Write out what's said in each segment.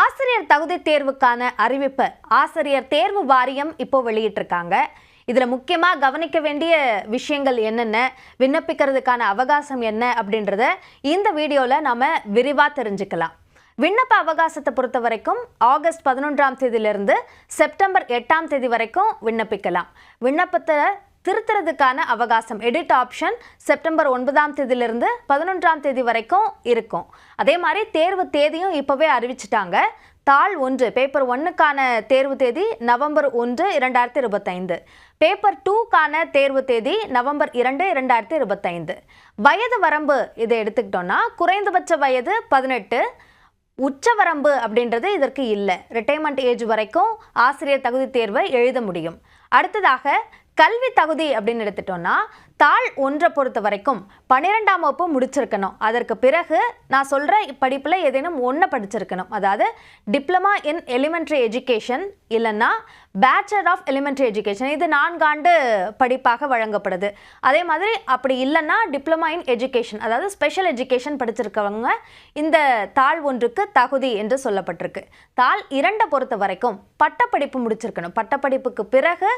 ஆசிரியர் தகுதி தேர்வுக்கான அறிவிப்பு. ஆசிரியர் தேர்வு வாரியம் இப்போ வெளியிட்டிருக்காங்க. இதில் முக்கியமாக கவனிக்க வேண்டிய விஷயங்கள் என்னென்ன விண்ணப்பிக்கிறதுக்கான அவகாசம் என்ன அப்படின்றத இந்த வீடியோவில் நாம் விரிவாக தெரிஞ்சுக்கலாம். விண்ணப்ப அவகாசத்தை பொறுத்த வரைக்கும் ஆகஸ்ட் பதினொன்றாம் தேதியிலிருந்து செப்டம்பர் எட்டாம் தேதி வரைக்கும் விண்ணப்பிக்கலாம். விண்ணப்பத்தை திருத்துறதுக்கான அவகாசம். எடிட் ஆப்ஷன் செப்டம்பர் ஒன்பதாம் தேதியிலிருந்து பதினொன்றாம் தேதி வரைக்கும் இருக்கும். அதே மாதிரி தேர்வு தேதியும் இப்போவே அறிவிச்சிட்டாங்க. தாள் ஒன்று பேப்பர் ஒன்றுக்கான தேர்வு தேதி நவம்பர் ஒன்று இரண்டாயிரத்தி இருபத்தைந்து. பேப்பர் டூக்கான தேர்வு தேதி நவம்பர் இரண்டு இரண்டாயிரத்தி இருபத்தைந்து. வயது வரம்பு இதை எடுத்துக்கிட்டோம்னா குறைந்தபட்ச வயது பதினெட்டு உச்சவரம்பு அப்படின்றது இதற்கு இல்லை. ரிட்டைர்மெண்ட் ஏஜ் வரைக்கும் ஆசிரியர் தகுதி தேர்வை எழுத முடியும். அடுத்ததாக கல்வி தகுதி அப்படின்னு எடுத்துட்டோம்னா தாள் ஒன்றை பொறுத்த வரைக்கும் பன்னிரெண்டாம் வகுப்பு முடிச்சிருக்கணும். அதற்கு பிறகு நான் சொல்கிற படிப்பில் ஏதேனும் ஒன்று படிச்சிருக்கணும். அதாவது டிப்ளமா இன் எலிமெண்ட்ரி எஜுகேஷன் இல்லைன்னா பேச்சுலர் ஆஃப் எலிமெண்ட்ரி எஜுகேஷன் இது நான்காண்டு படிப்பாக வழங்கப்படுது. அதே மாதிரி அப்படி இல்லைன்னா டிப்ளமா இன் எஜுகேஷன் அதாவது ஸ்பெஷல் எஜுகேஷன் படிச்சிருக்கவங்க இந்த தாள் ஒன்றுக்கு தகுதி என்று சொல்லப்பட்டிருக்கு. தாள் இரண்டை பொறுத்த வரைக்கும் பட்டப்படிப்பு முடிச்சிருக்கணும். பட்டப்படிப்புக்கு பிறகு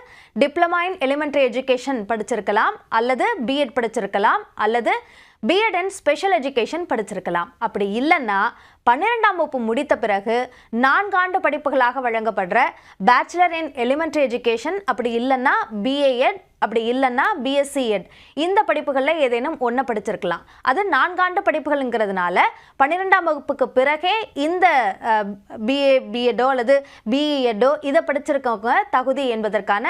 டிப்ளமா இன் எலிமெண்ட்ரி எஜுகேஷன் படிச்சிருக்கலாம். அல்லது பிஎட் படிச்சிருக்கலாம் அல்லது பிஎட் அண்ட் ஸ்பெஷல் எஜுகேஷன் படிச்சிருக்கலாம். அப்படி இல்லைன்னா பன்னிரெண்டாம் வகுப்பு முடித்த பிறகு நான்காண்டு படிப்புகளாக வழங்கப்படுற பேச்சுலர் இன் எலிமெண்ட்ரி எஜுகேஷன் அப்படி இல்லைன்னா பிஏஎட் அப்படி இல்லைன்னா பிஎஸ்சி எட் இந்த படிப்புகளில் ஏதேனும் ஒன்று படிச்சிருக்கலாம். அது நான்காண்டு படிப்புகள்ங்கிறதுனால பன்னிரெண்டாம் வகுப்புக்கு பிறகே இந்த பிஏ பிஎட்டோ அல்லது பிஇஎட்டோ இதை படிச்சிருக்கவங்க தகுதி என்பதற்கான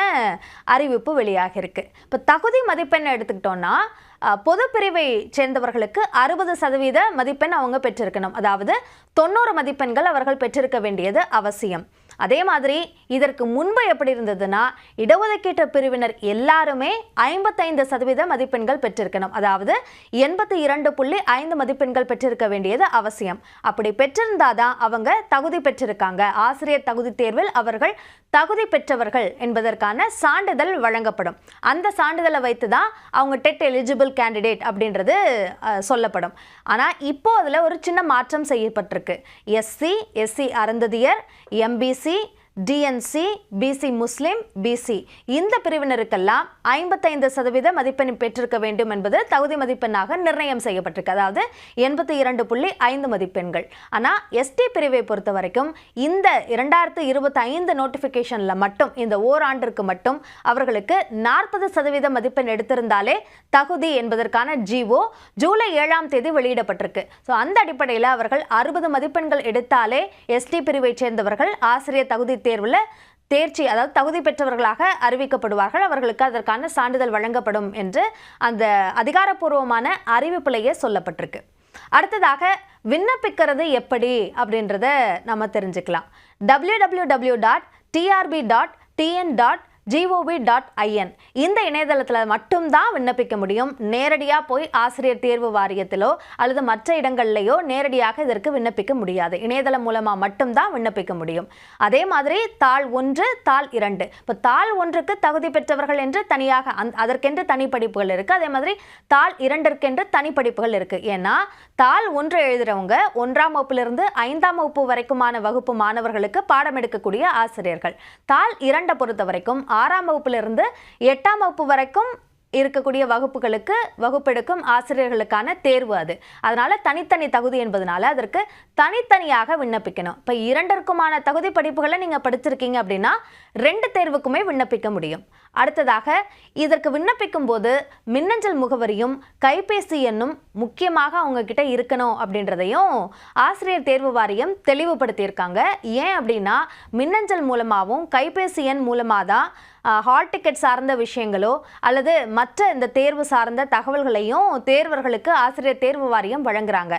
அறிவிப்பு வெளியாகிருக்கு இப்போ தகுதி மதிப்பெண் எடுத்துக்கிட்டோன்னா பொது பிரிவை சேர்ந்தவர்களுக்கு அறுபது சதவீத மதிப்பெண் அவங்க பெற்றிருக்கணும். அதாவது தொண்ணூறு மதிப்பெண்கள் அவர்கள் பெற்றிருக்க வேண்டியது அவசியம். அதே மாதிரி இதற்கு முன்பு எப்படி இருந்ததுன்னா இடஒதுக்கீட்டு பிரிவினர் எல்லாருமே ஐம்பத்தைந்து சதவீத மதிப்பெண்கள் பெற்றிருக்கணும். அதாவது எண்பத்தி இரண்டு புள்ளி ஐந்து மதிப்பெண்கள் பெற்றிருக்க வேண்டியது அவசியம். அப்படி பெற்றிருந்தாதான் அவங்க தகுதி பெற்றிருக்காங்க. ஆசிரியர் தகுதி தேர்வில் அவர்கள் தகுதி பெற்றவர்கள் என்பதற்கான சான்றிதழ் வழங்கப்படும். அந்த சான்றிதழை வைத்து தான் அவங்க டெட் எலிஜிபிள் கேண்டிடேட் அப்படின்றது சொல்லப்படும். ஆனால் இப்போ அதில் ஒரு சின்ன மாற்றம் செய்யப்பட்டிருக்கு. SC SC Arunthathiyar MBC see DNC BC Muslim BC இந்த பிரிவினருக்கெல்லாம் ஐம்பத்தைந்து சதவீத மதிப்பெண் பெற்றிருக்க வேண்டும் என்பது தகுதி மதிப்பெண்ணாக நிர்ணயம் செய்யப்பட்டிருக்கு. அதாவது எண்பத்தி இரண்டு புள்ளி ஐந்து மதிப்பெண்கள். ஆனால் எஸ்டி பிரிவை பொறுத்த வரைக்கும் இந்த இரண்டாயிரத்து இருபத்தி ஐந்து நோட்டிஃபிகேஷனில் மட்டும் இந்த ஓராண்டிற்கு மட்டும் அவர்களுக்கு நாற்பது சதவீத மதிப்பெண் எடுத்திருந்தாலே தகுதி என்பதற்கான ஜிஓ ஜூலை ஏழாம் தேதி வெளியிடப்பட்டிருக்கு. ஸோ அந்த அடிப்படையில் அவர்கள் அறுபது மதிப்பெண்கள் எடுத்தாலே எஸ்டி பிரிவை சேர்ந்தவர்கள் ஆசிரியர் தகுதி தேர்வில் தேர்ச்சி அதாவது தகுதி பெற்றவர்களாக அறிவிக்கப்படுவார்கள். அவர்களுக்கு அதற்கான சான்றிதழ் வழங்கப்படும் என்று அந்த அதிகாரப்பூர்வமான அறிவிப்பிலேயே சொல்லப்பட்டிருக்கு. அடுத்ததாக விண்ணப்பிக்கிறது எப்படி அப்படின்றத நம்ம தெரிஞ்சுக்கலாம். W W W dot TRB dot TN dot GOV dot IN இந்த இணையதளத்தில் மட்டும்தான் விண்ணப்பிக்க முடியும். நேரடியாக போய் ஆசிரியர் தேர்வு வாரியத்திலோ அல்லது மற்ற இடங்கள்லையோ நேரடியாக இதற்கு விண்ணப்பிக்க முடியாது. இணையதளம் மூலமாக மட்டும்தான் விண்ணப்பிக்க முடியும். அதே மாதிரி தாள் ஒன்று தாள் இரண்டு. இப்போ தாள் ஒன்றுக்கு தகுதி பெற்றவர்கள் என்று தனியாக அந் அதற்கென்று தனி படிப்புகள் இருக்குது அதே மாதிரி தாள் இரண்டிற்கென்று தனி படிப்புகள் இருக்குது ஏன்னா தாள் ஒன்று எழுதுகிறவங்க ஒன்றாம் வகுப்பிலிருந்து ஐந்தாம் வகுப்பு வரைக்குமான வகுப்பு மாணவர்களுக்கு பாடம் எடுக்கக்கூடிய ஆசிரியர்கள். தாள் இரண்டை பொறுத்த வரைக்கும் ஆறாம் வகுப்பிலிருந்து எட்டாம் வகுப்பு வரைக்கும் இருக்கக்கூடிய வகுப்புகளுக்கு வகுப்பெடுக்கும் ஆசிரியர்களுக்கான தேர்வு அது. அதனால் தனித்தனி தகுதி என்பதனால அதற்கு தனித்தனியாக விண்ணப்பிக்கணும். இப்போ இரண்டிற்குமான தகுதி படிப்புகளை நீங்கள் படிச்சிருக்கீங்க அப்படின்னா ரெண்டு தேர்வுக்குமே விண்ணப்பிக்க முடியும். அடுத்ததாக இதற்கு விண்ணப்பிக்கும் போது மின்னஞ்சல் முகவரியும் கைபேசி எண்ணும் முக்கியமாக அவங்க கிட்ட இருக்கணும் அப்படின்றதையும் ஆசிரியர் தேர்வு வாரியம் தெளிவுபடுத்தியிருக்காங்க. ஏன் அப்படின்னா மின்னஞ்சல் மூலமாகவும் கைபேசி எண் மூலமாக தான் ஹால் டிக்கெட் சார்ந்த விஷயங்களோ அல்லது மற்ற இந்த தேர்வு சார்ந்த தகவல்களையும் தேர்வர்களுக்கு ஆசிரியர் தேர்வு வாரியம் வழங்குறாங்க.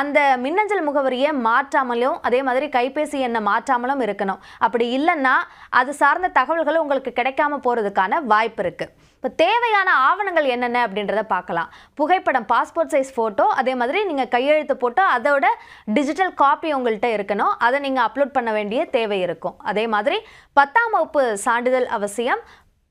அந்த மின்னஞ்சல் முகவரியை மாற்றாமலும் அதே மாதிரி கைபேசி எண்ணை மாற்றாமலும் இருக்கணும். அப்படி இல்லைன்னா அது சார்ந்த தகவல்கள் உங்களுக்கு கிடைக்காம போகிறதுக்கு போகிறதுக்கான வாய்ப்பு இருக்குது இப்போ தேவையான ஆவணங்கள் என்னென்ன அப்படின்றத பார்க்கலாம். புகைப்படம் பாஸ்போர்ட் சைஸ் ஃபோட்டோ அதே மாதிரி நீங்கள் கையெழுத்து போட்டோ அதோட டிஜிட்டல் காப்பி உங்கள்கிட்ட இருக்கணும். அதை நீங்கள் அப்லோட் பண்ண வேண்டிய தேவை இருக்கும். அதே மாதிரி பத்தாம் வகுப்பு சான்றிதழ் அவசியம்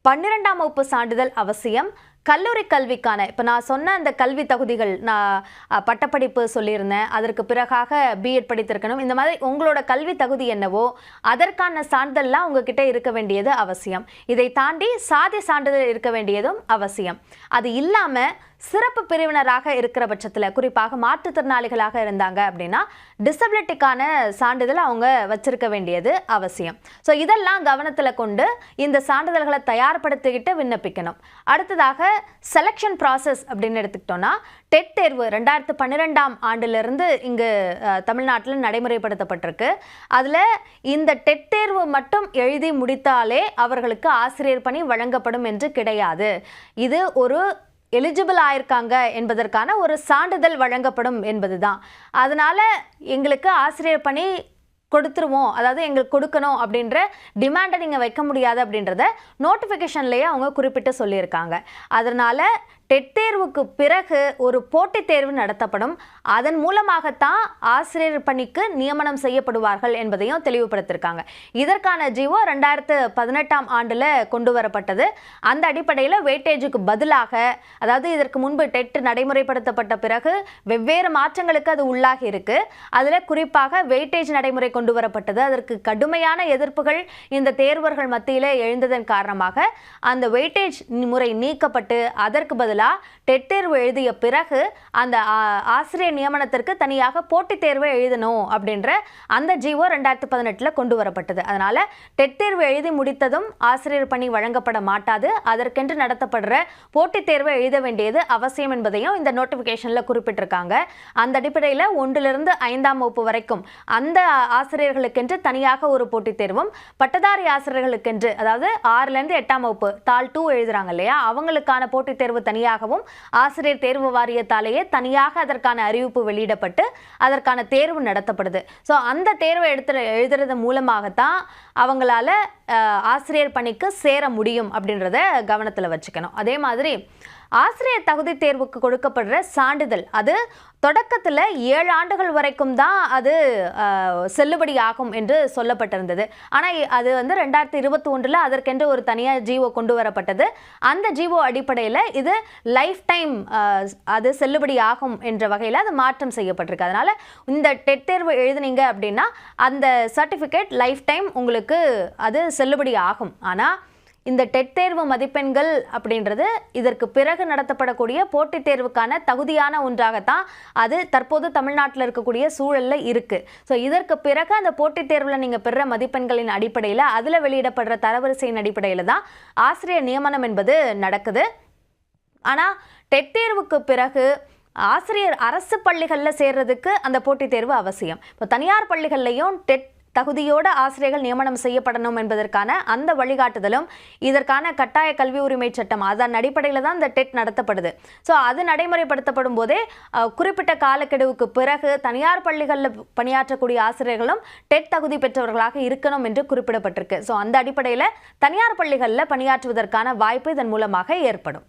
பன்னிரெண்டாம் வகுப்பு சான்றிதழ் அவசியம் கல்லூரி கல்விக்கான இப்போ நான் சொன்ன அந்த கல்வி தகுதிகள் நான் பட்டப்படிப்பு சொல்லியிருந்தேன். அதற்கு பிறகாக பிஎட் படித்திருக்கணும். இந்த மாதிரி உங்களோட கல்வி தகுதி என்னவோ அதற்கான சான்றிதழ்லாம் உங்ககிட்ட இருக்க வேண்டியது அவசியம். இதை தாண்டி சாதி சான்றிதழ் இருக்க வேண்டியதும் அவசியம். அது இல்லாமல் சிறப்பு பிரிவினராக இருக்கிற பட்சத்தில் குறிப்பாக மாற்றுத்திறனாளிகளாக இருந்தாங்க அப்படின்னா டிசபிலிட்டிக்கான சான்றிதழ் அவங்க வச்சிருக்க வேண்டியது அவசியம். ஸோ இதெல்லாம் கவனத்தில் கொண்டு இந்த சான்றிதழ்களை தயார்படுத்திக்கிட்டு விண்ணப்பிக்கணும். அடுத்ததாக செலெக்ஷன் ப்ராசஸ் அப்படின்னு எடுத்துக்கிட்டோம்னா டெட் தேர்வு ரெண்டாயிரத்து பன்னிரெண்டாம் ஆண்டிலிருந்து இங்கு தமிழ்நாட்டில் நடைமுறைப்படுத்தப்பட்டிருக்கு. அதில் இந்த டெட் தேர்வு மட்டும் எழுதி முடித்தாலே அவர்களுக்கு ஆசிரியர் பணி வழங்கப்படும் என்று கிடையாது. இது ஒரு எலிஜிபிள் ஆயிருக்காங்க என்பதற்கான ஒரு சான்றிதழ் வழங்கப்படும் என்பதுதான். அதனால எங்களுக்கு ஆசிரியர் பணி கொடுத்துருவோம். அதாவது எங்களுக்கு கொடுக்கணும் அப்படின்ற டிமாண்டை நீங்கள் வைக்க முடியாது அப்படின்றத நோட்டிஃபிகேஷன்லேயே அவங்க குறிப்பிட்டு சொல்லியிருக்காங்க. அதனால் டெட் தேர்வுக்கு பிறகு ஒரு போட்டித் தேர்வு நடத்தப்படும். அதன் மூலமாகத்தான் ஆசிரியர் பணிக்கு நியமனம் செய்யப்படுவார்கள் என்பதையும் தெளிவுபடுத்தியிருக்காங்க. இதற்கான ஜீவோ ரெண்டாயிரத்து பதினெட்டாம் ஆண்டில் கொண்டு வரப்பட்டது. அந்த அடிப்படையில் வெயிட்டேஜுக்கு பதிலாக அதாவது இதற்கு முன்பு டெட் நடைமுறைப்படுத்தப்பட்ட பிறகு வெவ்வேறு மாற்றங்களுக்கு அது உள்ளாகி இருக்கு. அதில் குறிப்பாக வெயிட்டேஜ் நடைமுறை கொண்டு வரப்பட்டது அதற்கு கடுமையான எதிர்ப்புகள் இந்த தேர்வர்கள் மத்தியில் எழுந்ததன் காரணமாக அந்த வெயிட்டேஜ் முறை நீக்கப்பட்டு அதற்கு பதிலாக டெட் தேர்வு எழுதிய பிறகு அந்த ஆசிரியர் நியமனத்திற்கு தனியாக போட்டித் தேர்வை எழுதணும் அப்படின்ற அந்த ஜீவோ ரெண்டாயிரத்து பதினெட்டில் கொண்டு வரப்பட்டது அதனால் டெட் தேர்வு எழுதி முடித்ததும் ஆசிரியர் பணி வழங்கப்பட மாட்டாது. அதற்கென்று நடத்தப்படுற போட்டித் தேர்வை எழுத வேண்டியது அவசியம் என்பதையும் இந்த நோட்டிஃபிகேஷனில் குறிப்பிட்டிருக்காங்க. அந்த அடிப்படையில் ஒன்றிலிருந்து ஐந்தாம் வகுப்பு வரைக்கும் அந்த ஆசிரியர்களுக்கென்று தனியாக ஒரு போட்டித் தேர்வும் பட்டதாரி ஆசிரியர்களுக்கென்று அதாவது ஆறுலேருந்து எட்டாம் வகுப்பு தாள் டூ எழுதுறாங்க இல்லையா? அவங்களுக்கான போட்டித் தேர்வு தனியாகவும் ஆசிரியர் தேர்வு வாரியத்தாலேயே தனியாக அதற்கான அறிவிப்பு வெளியிடப்பட்டு அதற்கான தேர்வு நடத்தப்படுது. ஸோ அந்த தேர்வை எடுத்து எழுதுறது மூலமாகத்தான் அவங்களால ஆசிரியர் பணிக்கு சேர முடியும் அப்படின்றத கவனத்தில் வச்சுக்கணும். அதே மாதிரி ஆசிரியர் தகுதி தேர்வுக்கு கொடுக்கப்படுற சான்றிதழ் அது தொடக்கத்தில் ஏழு ஆண்டுகள் வரைக்கும் தான் அது செல்லுபடி ஆகும் என்று சொல்லப்பட்டிருந்தது. ஆனால் அது வந்து ரெண்டாயிரத்தி இருபத்தி ஒன்றில் அதற்கென்று ஒரு தனியாக ஜீவோ கொண்டு வரப்பட்டது. அந்த ஜீவோ அடிப்படையில் இது லைஃப் டைம் அது செல்லுபடி ஆகும் என்ற வகையில் அது மாற்றம் செய்யப்பட்டிருக்கு. அதனால் இந்த டெட் தேர்வு எழுதுனீங்க அப்படின்னா அந்த சர்டிஃபிகேட் லைஃப் டைம் உங்களுக்கு அது செல்லுபடி ஆகும். ஆனால் இந்த டெட் தேர்வு மதிப்பெண்கள் அப்படின்றது இதற்கு பிறகு நடத்தப்படக்கூடிய போட்டித் தேர்வுக்கான தகுதியான ஒன்றாகத்தான் அது தற்போது தமிழ்நாட்டில் இருக்கக்கூடிய சூழலில் இருக்குது ஸோ இதற்கு பிறகு அந்த போட்டித் தேர்வில் நீங்கள் பெற மதிப்பெண்களின் அடிப்படையில் அதில் வெளியிடப்படுற தரவரிசையின் அடிப்படையில் தான் ஆசிரியர் நியமனம் என்பது நடக்குது. ஆனால் டெட் தேர்வுக்கு பிறகு ஆசிரியர் அரசு பள்ளிகளில் சேர்றதுக்கு அந்த போட்டித் தேர்வு அவசியம். இப்போ தனியார் பள்ளிகள்லையும் டெட் தகுதியோட ஆசிரியர்கள் நியமனம் செய்யப்படணும் என்பதற்கான அந்த வழிகாட்டுதலும் இதற்கான கட்டாய கல்வி உரிமை சட்டம் அதன் அடிப்படையில் தான் இந்த டெட் நடத்தப்படுது. ஸோ அது நடைமுறைப்படுத்தப்படும் போதே குறிப்பிட்ட காலக்கெடுவுக்கு பிறகு தனியார் பள்ளிகளில் பணியாற்றக்கூடிய ஆசிரியர்களும் டெட் தகுதி பெற்றவர்களாக இருக்கணும் என்று குறிப்பிடப்பட்டிருக்கு. ஸோ அந்த அடிப்படையில் தனியார் பள்ளிகளில் பணியாற்றுவதற்கான வாய்ப்பு இதன் மூலமாக ஏற்படும்.